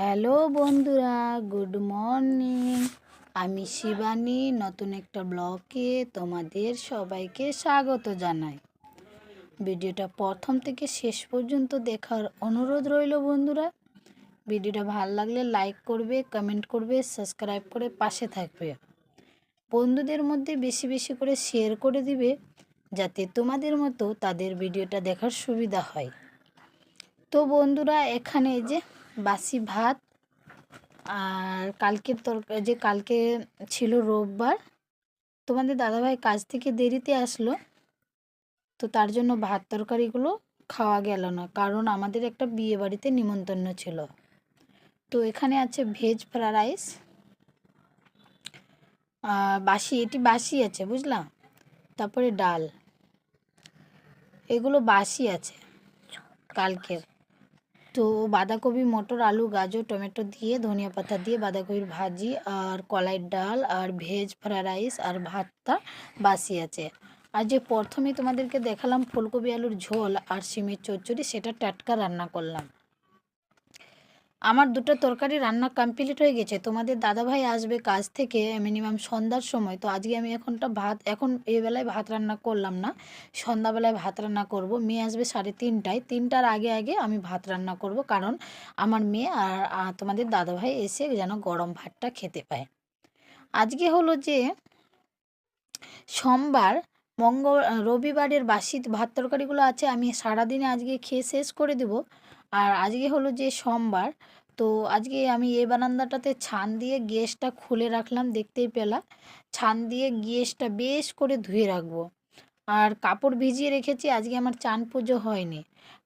Hello বন্ধুরা, good morning. আমি শিবানী, নতুন একটা ব্লগে তোমাদের সবাইকে স্বাগত জানাই। ভিডিওটা প্রথম থেকে শেষ পর্যন্ত দেখার অনুরোধ রইল বন্ধুরা। ভিডিওটা ভালো লাগলে লাইক করবে, কমেন্ট করবে, সাবস্ক্রাইব করে পাশে থাকবে। বন্ধুদের মধ্যে বেশি বেশি করে শেয়ার করে দিবে, যাতে তোমাদের মতো তাদের ভিডিওটা দেখার সুবিধা হয়। তো বন্ধুরা, এখানে যে বাসি ভাত আর কালকের তরকারি যে কালকে ছিল রোববার, তোমাদের দাদাভাই কাজ থেকে দেরিতে আসলো, তো তার জন্য ভাত তরকারিগুলো খাওয়া গেল না, কারণ আমাদের একটা বিয়ে বাড়িতে নিমন্ত্রণ ছিল। তো এখানে আছে ভেজ ফ্রাইড রাইস বাসি, এটি বাসি আছে বুঝলাম তারপরে ডাল, এগুলো বাসি আছে কালকের। তো বাঁধাকপি, মটর, আলু, গাজর, টমেটো দিয়ে, ধনিয়া পাতা দিয়ে বাঁধাকপির ভাজি আর কলাইয়ের ডাল আর ভেজ ফ্রায়েড রাইস আর ভাতটা বাসি আছে। আর যে প্রথমে তোমাদেরকে দেখালাম ফুলকপি আলুর ঝোল আর সিমের চচ্চড়ি, সেটা টাটকা রান্না করলাম। আমার দুটো তরকারি রান্না কমপ্লিট হয়ে গেছে। তোমাদের দাদাভাই আসবে কাজ থেকে মিনিমাম সন্ধ্যার সময়। তো আজকে আমি এখনটা ভাত, এখন এই বেলায় ভাত রান্না করলাম না। সন্ধ্যাবেলায় ভাত রান্না করব। মেয়ে আসবে সাড়ে তিনটায়। তিনটার আগে আগে আমি ভাত রান্না করব। কারণ আমার মেয়ে আর আর তোমাদের দাদাভাই এসে যেন গরম ভাতটা খেতে পায়। আজকে হলো যে সোমবার, মঙ্গল, রবিবারের বাসি ভাত তরকারিগুলো আছে। আমি সারাদিনে আজকে খেয়ে শেষ করে দেব। আর আজকে হলো যে সোমবার, তো আজকে আমি এই বারান্দাটাতে ছান দিয়ে গ্যাসটা খুলে রাখলাম, দেখতেই পেলা। ছান দিয়ে গ্যাসটা বেশ করে ধুয়ে রাখব। আর কাপড় ভিজিয়ে রেখেছি, আজকে আমার চান পুজো হয়নি।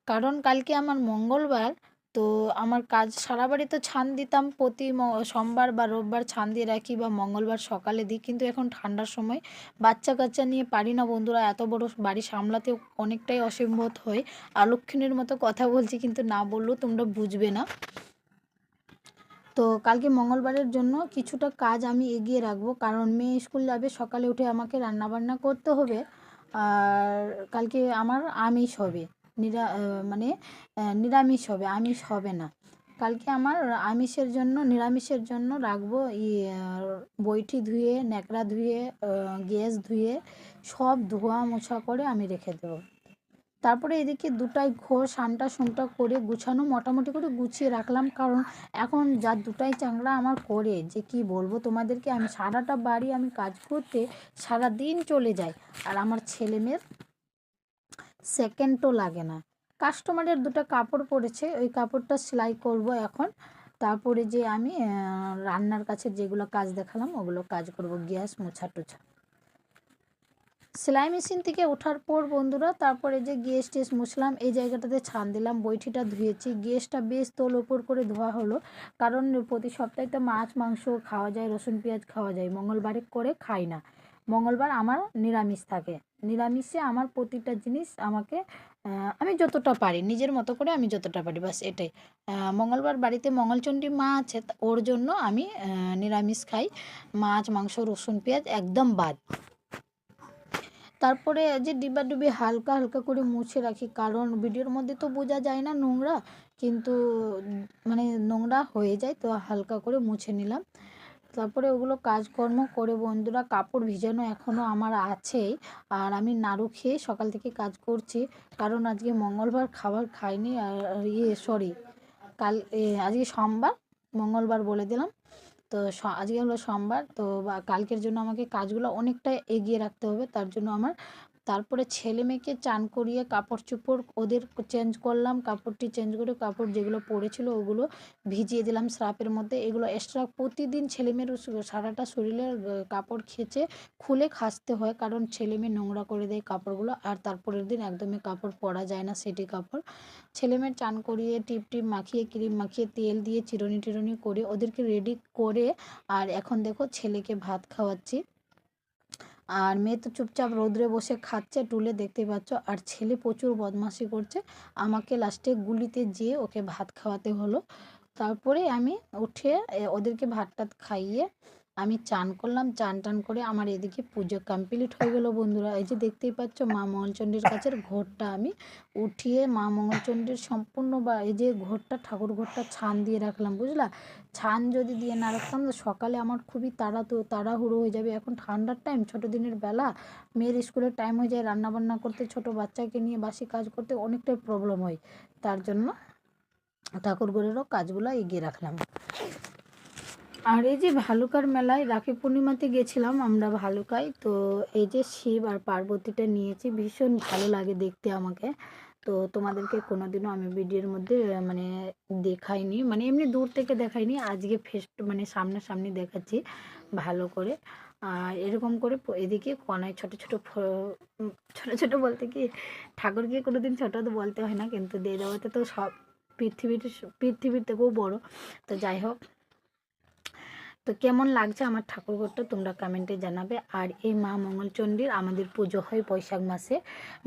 কারণ কালকে আমার মঙ্গলবার তো আমার কাজ সারা বাড়ি তো ছান দিতাম। প্রতি সোমবার বা রোববার ছান দিয়ে রাখি বা মঙ্গলবার সকালে দিই। কিন্তু এখন ঠান্ডার সময় বাচ্চা কাচ্চা নিয়ে পারি না বন্ধুরা। এত বড় বাড়ি সামলাতে অনেকটাই অসম্ভব হয়। আলক্ষণের মতো কথা বলছি কিন্তু না বললেও তোমরা বুঝবে না। তো কালকে মঙ্গলবারের জন্য কিছুটা কাজ আমি এগিয়ে রাখব। কারণ মেয়ে স্কুল যাবে, সকালে উঠে আমাকে রান্নাবান্না করতে হবে। আর কালকে আমার আমিষ হবে। নিরা মানে নিরামিষ হবে, আমিষ হবে না। কালকে আমার আমিষের জন্য, নিরামিষের জন্য রাখব বইটি ধুয়ে, ন্যাকড়া ধুয়ে গ্যাস ধুয়ে, সব ধোয়া মোছা করে আমি রেখে দেবো। তারপরে এদিকে দুটাই ঘোর সানটা সুনটা করে গুছানো, মোটামুটি করে গুছিয়ে রাখলাম। কারণ এখন যা দুটাই চাংড়া আমার করে, যে কি বলব তোমাদেরকে, আমি সারাটা বাড়ি আমি কাজ করতে সারা দিন চলে যাই। আর আমার ছেলে মেয়ের সেকেন্ডও লাগে না। কাস্টমারের দুটো কাপড় পড়েছে, ওই কাপড়টা সেলাই করব এখন। তারপরে যে আমি রান্নার কাছে যেগুলো কাজ দেখালাম, ওগুলো কাজ করব, গ্যাস, মোছা টোছা। সেলাই মেশিন থেকে ওঠার পর বন্ধুরা, তারপরে যে গ্যাস টেস মুছলাম, এই জায়গাটাতে ছান দিলাম বইটিটা ধুয়েছি। গ্যাসটা বেশ তোল ওপর করে ধোয়া হলো, কারণ প্রতি সপ্তাহে তো মাছ, মাংস খাওয়া যায়, রসুন, পেঁয়াজ খাওয়া যায়, মঙ্গলবারে করে খাই না। মঙ্গলবার আমার নিরামিষ থাকে। নিরামিষে আমার প্রতিটা জিনিস আমাকে আমি যতটা পারি, নিজের মতো করে আমি যতটা পারি, বাস এটাই। মঙ্গলবার বাড়িতে মঙ্গলচণ্ডী মা আছে ওর জন্য আমি নিরামিষ খাই। মাছ, মাংস, রসুন, পেঁয়াজ একদম বাদ। তারপরে যে ডিবাডুবি হালকা হালকা করে মুছে রাখি, কারণ ভিডিওর মধ্যে তো বোঝা যায় না নোংরা, কিন্তু মানে নোংরা হয়ে যায়, তো হালকা করে মুছে নিলাম। তারপরে ওগুলো কাজকর্ম করে বন্ধুরা কাপড় ভিজানো এখনও আমার আছেই। আর আমি নাড়ু খেয়ে সকাল থেকে কাজ করছি। কারণ আজকে মঙ্গলবার খাবার খাইনি আর ইয়ে সরি কাল আজকে সোমবার, মঙ্গলবার বলে দিলাম। তো আজকে হলো সোমবার, তো কালকের জন্য আমাকে কাজগুলো অনেকটা এগিয়ে রাখতে হবে। তার জন্য আমার তারপরে ছেলে মেয়েকে চান করিয়ে কাপড় চোপড় ওদের চেঞ্জ করলাম, কাপড়টি চেঞ্জ করে কাপড় যেগুলো পরেছিল ওগুলো ভিজিয়ে দিলাম স্রাপের মধ্যে। এগুলো এক্সট্রা প্রতিদিন ছেলেমেয়ের সারাটা শরীরের কাপড় খেঁচে খুলে খাসতে হয় কারণ ছেলে মেয়ে নোংরা করে দেয় কাপড়গুলো আর তারপরের দিন একদমই কাপড় পরা যায় না সেটি কাপড়। ছেলেমেয়ের চান করিয়ে টিপ টিপ মাখিয়ে ক্রিম মাখিয়ে তেল দিয়ে চিরুনি টিরুনি করে ওদেরকে রেডি করে আর এখন দেখো ছেলেকে ভাত খাওয়াচ্ছি। আর মেয়ে তো চুপচাপ রোদ্রে বসে খাচ্ছে, টুলে দেখতে পাচ্ছ। আর ছেলে প্রচুর বদমাশি করছে। আমাকে লাস্টে গুলিতে যেয়ে ওকে ভাত খাওয়াতে হলো। তারপরে আমি উঠে ওদেরকে ভাত টাত খাইয়ে আমি চান করলাম, চান টান করে আমার এদিকে পুজো কমপ্লিট হয়ে গেল বন্ধুরা। এই যে দেখতেই পাচ্ছ মা মঙ্গলচণ্ডীর কাছের ঘরটা আমি উঠিয়ে মা মঙ্গলচণ্ডীর সম্পূর্ণ বা এই যে ঘরটা, ঠাকুর ঘরটা ছান দিয়ে রাখলাম, বুঝলা? ছান যদি দিয়ে না রাখতাম, সকালে আমার খুবই তাড়া তো, তাড়াহুড়ো হয়ে যাবে। এখন ঠান্ডার টাইম ছোটো দিনের বেলা মেয়ের স্কুলের টাইম হয়ে যায়, রান্নাবান্না করতে, ছোট বাচ্চাকে নিয়ে বাসি কাজ করতে অনেকটাই প্রবলেম হয়। তার জন্য ঠাকুর ঘরেরও কাজগুলো এগিয়ে রাখলাম। আর এই যে ভালুকার মেলায় রাখি পূর্ণিমাতে গেছিলাম আমরা ভালুকায়, তো এই যে শিব আর পার্বতীটা নিয়েছি, ভীষণ ভালো লাগে দেখতে আমাকে। তো তোমাদেরকে কোনোদিনও আমি ভিডিওর মধ্যে মানে দেখাইনি মানে এমনি দূর থেকে দেখাইনি, আজকে ফেস মানে সামনাসামনি দেখাচ্ছি ভালো করে। আর এরকম করে এদিকে কনায় ছোট ছোট ছোট ছোট বলতে কি, ঠাকুরকে কোনোদিন ছোট তো বলতে হয় না, কিন্তু দিয়ে দেওয়াতে তো সব পৃথিবীর পৃথিবীর থেকেও বড়। তো যাই হোক তো কেমন লাগছে আমার ঠাকুরঘরটা তোমরা কমেন্টে জানাবে। আর এই মা মঙ্গলচণ্ডীর আমাদের পুজো হয় বৈশাখ মাসে।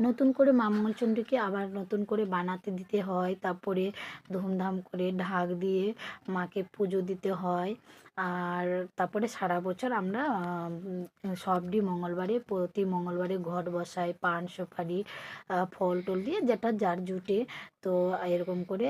নতুন করে মা মঙ্গলচণ্ডীকে আবার নতুন করে বানাতে দিতে হয়। তারপরে ধুমধাম করে ঢাক দিয়ে মাকে পুজো দিতে হয়। আর তারপরে সারা বছর আমরা আম, সবডি মঙ্গলবারে প্রতি মঙ্গলবারে ঘট বসাই পান সুপারি ফল টল দিয়ে যেটা যার জুটে। তো এরকম করে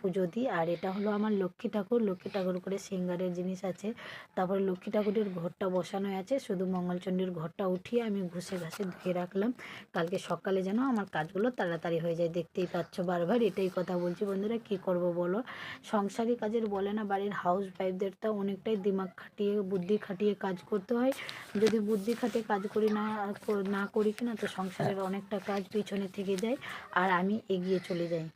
পুজো দিই। আর এটা হলো আমার লক্ষ্মী ঠাকুর। লক্ষ্মী ঠাকুর করে সিঙ্গারের জিনিস আছে। তারপরে লক্ষ্মী ঠাকুরের ঘরটা বসানো আছে। শুধু মঙ্গলচণ্ডীর ঘরটা উঠিয়ে আমি ঘষে ঘাসে ধুয়ে রাখলাম। কালকে সকালে যেন আমার কাজগুলো তাড়াতাড়ি হয়ে যায়। দেখতেই পাচ্ছ বারবার এটাই কথা বলছি। বন্ধুরা কি করব বলো? সংসারী কাজের বলে না বাড়ির হাউস ওয়াইফদের তো অনেকটাই দিমাগ খাটিয়ে বুদ্ধি খাটিয়ে কাজ করতে হয়। যদি বুদ্ধি খাটিয়ে কাজ করি না কর- না করি কিনা তো সংসারের অনেকটা কাজ পিছনে থেকে যায় আর আমি এগিয়ে চলে যাই।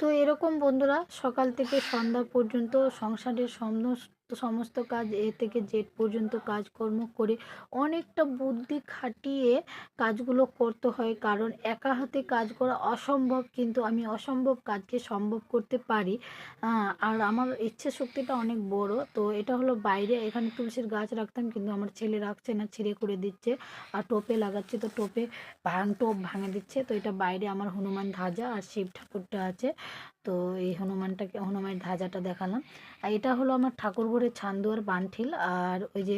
তো এরকম বন্ধুরা সকাল থেকে সন্ধ্যা পর্যন্ত সংসারের সমস্ত সমস্ত কাজ এ থেকে জেড পর্যন্ত কাজকর্ম করে অনেকটা বুদ্ধি খাটিয়ে কাজগুলো করতে হয়। কারণ একা হাতে কাজ করা অসম্ভব, কিন্তু আমি অসম্ভব কাজকে সম্ভব করতে পারি। আর আমার ইচ্ছে শক্তিটা অনেক বড়। তো এটা হলো বাইরে, এখানে তুলসীর গাছ রাখতাম, কিন্তু আমার ছেলে রাখছে না, ছিঁড়ে করে দিচ্ছে আর টোপে লাগাচ্ছে। তো টোপে ভাঙ, টোপ ভাঙে দিচ্ছে। তো এটা বাইরে আমার হনুমান ধাজা আর শিব ঠাকুরটা আছে। তো এই হনুমানটাকে হনুমানের ধাজাটা দেখালাম। আর এটা হলো আমার ঠাকুর ঘরের ছান্দুয়ার বানঠিল। আর ওই যে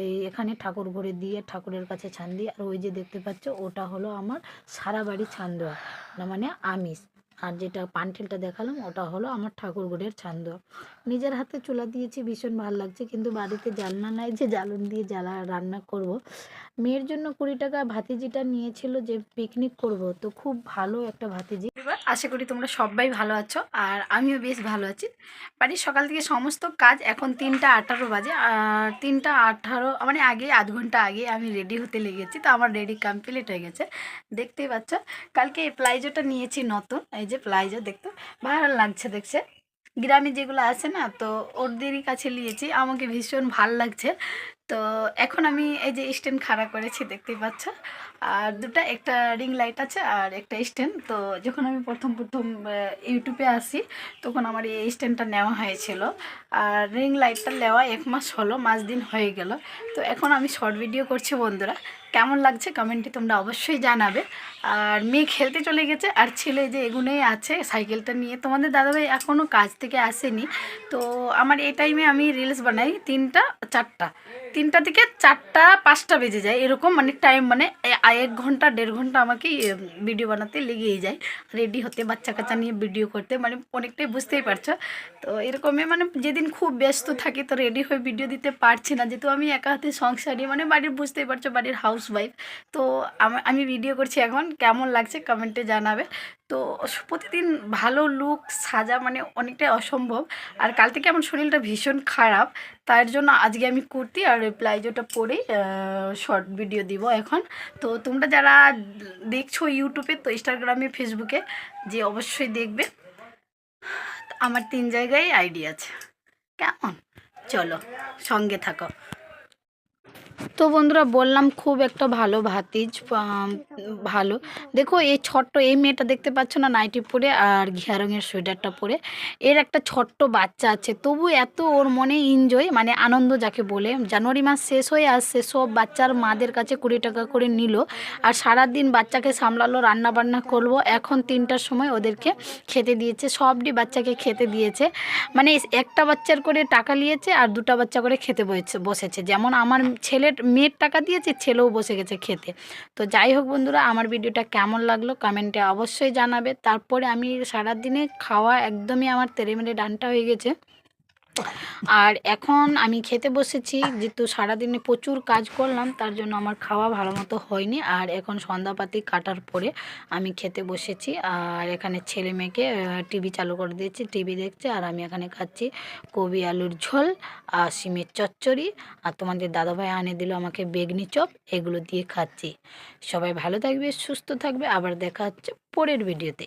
এই এখানে ঠাকুর ঘরে দিয়ে ঠাকুরের কাছে ছান দিই আর ওই যে দেখতে পাচ্ছ ওটা হলো আমার সারা বাড়ি না মানে আমিষ। আর যেটা পানঠিলটা দেখালাম ওটা হলো আমার ঠাকুর ঘরের ছান্দুয়া নিজের হাতে চুলা দিয়েছি, ভীষণ ভালো লাগছে। কিন্তু বাড়িতে জ্বালনা নাই যে জ্বালন দিয়ে জ্বালা রান্না করব। মেয়ের জন্য কুড়ি টাকা ভাতিজিটা নিয়েছিল যে পিকনিক করব। তো খুব ভালো একটা ভাতিজি। এবার আশা করি তোমরা সবাই ভালো আছো আর আমিও বেশ ভালো আছি। বাড়ির সকাল থেকে সমস্ত কাজ এখন তিনটা আঠারো বাজে। আর তিনটা আঠারো মানে আগে আধ ঘণ্টা আগে আমি রেডি হতে লেগেছি, তো আমার রেডি কমপ্লিট হয়ে গেছে। দেখতেই পাচ্ছ, কালকে এই প্লাইজোটা নিয়েছি নতুন, এই যে প্লাইজো দেখতে ভালো লাগছে দেখছে। গ্রামে যেগুলো আছে না, তো ওদেরই কাছে নিয়েছি, আমাকে ভীষণ ভালো লাগছে। তো এখন আমি এই যে স্ট্যান্ড খাড়া করেছি, দেখতেই পাচ্ছ। আর দুটা, একটা রিং লাইট আছে আর একটা স্ট্যান্ড তো যখন আমি প্রথম প্রথম ইউটিউবে আসি, তখন আমার এই স্ট্যান্ডটা নেওয়া হয়েছিল। আর রিং লাইটটা নেওয়া এক মাস হলো, মাস দিন হয়ে গেল। তো এখন আমি শর্ট ভিডিও করছি বন্ধুরা। কেমন লাগছে কমেন্টে তোমরা অবশ্যই জানাবে। আর মেয়ে খেলতে চলে গেছে, আর ছেলে যে এগুনেই আছে, সাইকেলটা নিয়ে। তোমাদের দাদাভাই এখনও কাজ থেকে আসেনি। তো আমার এই টাইমে আমি রিলস বানাই তিনটা, চারটা। তিনটা থেকে চারটা, পাঁচটা বেজে যায়। এরকম মানে টাইম মানে এক ঘণ্টা, দেড় ঘণ্টা আমাকে ভিডিও বানাতে লেগেই যায়। রেডি হতে, বাচ্চা কাচ্চা নিয়ে ভিডিও করতে মানে অনেকটাই বুঝতেই পারছ। তো এরকমই মানে যেদিন খুব ব্যস্ত থাকি, তো রেডি হয়ে ভিডিও দিতে পারছি না। যেহেতু আমি একা হাতে সংসারী মানে বাড়ির বুঝতেই পারছ, বাড়ির হাউস ওয়াইফ। তো আম- ভিডিও করছি এখন, কেমন লাগছে কমেন্টে জানাবে। তো প্রতিদিন ভালো লুক সাজা মানে অনেকটাই অসম্ভব। আর কাল থেকে আমার শরীরটা ভীষণ খারাপ, তার জন্য আজকে আমি কুর্তি আর প্লাইজোটা পরেই শর্ট ভিডিও দিব এখন। তো তোমরা যারা দেখছ ইউটিউবে তো ইনস্টাগ্রামে ফেসবুকে যে অবশ্যই দেখবে। আমার তিন জায়গায় আইডি আছে। কেমন? চলো, সঙ্গে থাকো। তো বন্ধুরা বললাম খুব একটা ভালো ভাতিজ ভালো। দেখো এই ছোট্ট, এই মেয়েটা দেখতে পাচ্ছ না নাইটি পরে আর ঘিয়া রঙের সোয়েটারটা পরে। এর একটা ছোট্ট বাচ্চা আছে, তবু এত ওর মনে এনজয় মানে আনন্দ যাকে বলে। জানুয়ারি মাস শেষ হয়ে আসছে, সব বাচ্চার মাদের কাছে কুড়ি টাকা করে নিল আর সারাদিন বাচ্চাকে সামলালো রান্না বান্না করব এখন তিনটার সময় ওদেরকে খেতে দিয়েছে, সবটি বাচ্চাকে খেতে দিয়েছে। মানে একটা বাচ্চার করে টাকা নিয়েছে আর দুটা বাচ্চা করে খেতে বসেছে। যেমন আমার ছেলের মেয়ের টাকা দিয়েছে, ছেলেও বসে গেছে খেতে। তো যাই হোক বন্ধুরা, আমার ভিডিওটা কেমন লাগল কমেন্টে অবশ্যই জানাবে। তারপরে আমি সারাদিনে খাওয়া একদমই আমার তেরে মেরে ডানটা হয়ে গেছে। আর এখন আমি খেতে বসেছি, যেহেতু সারাদিনে প্রচুর কাজ করলাম, তার জন্য আমার খাওয়া ভালো মতো হয়নি। আর এখন সন্ধ্যাপাতি কাটার পরে আমি খেতে বসেছি। আর এখানে ছেলে মেয়েকে টিভি চালু করে দিয়েছি, টিভি দেখছে, আর আমি এখানে খাচ্ছি কবি আলুর ঝোল, আর সিমের চচ্চড়ি, আর তোমাদের দাদাভাই আনে দিল আমাকে বেগনি চপ, এগুলো দিয়ে খাচ্ছি। সবাই ভালো থাকবে, সুস্থ থাকবে, আবার দেখা হচ্ছে পরের ভিডিওতে।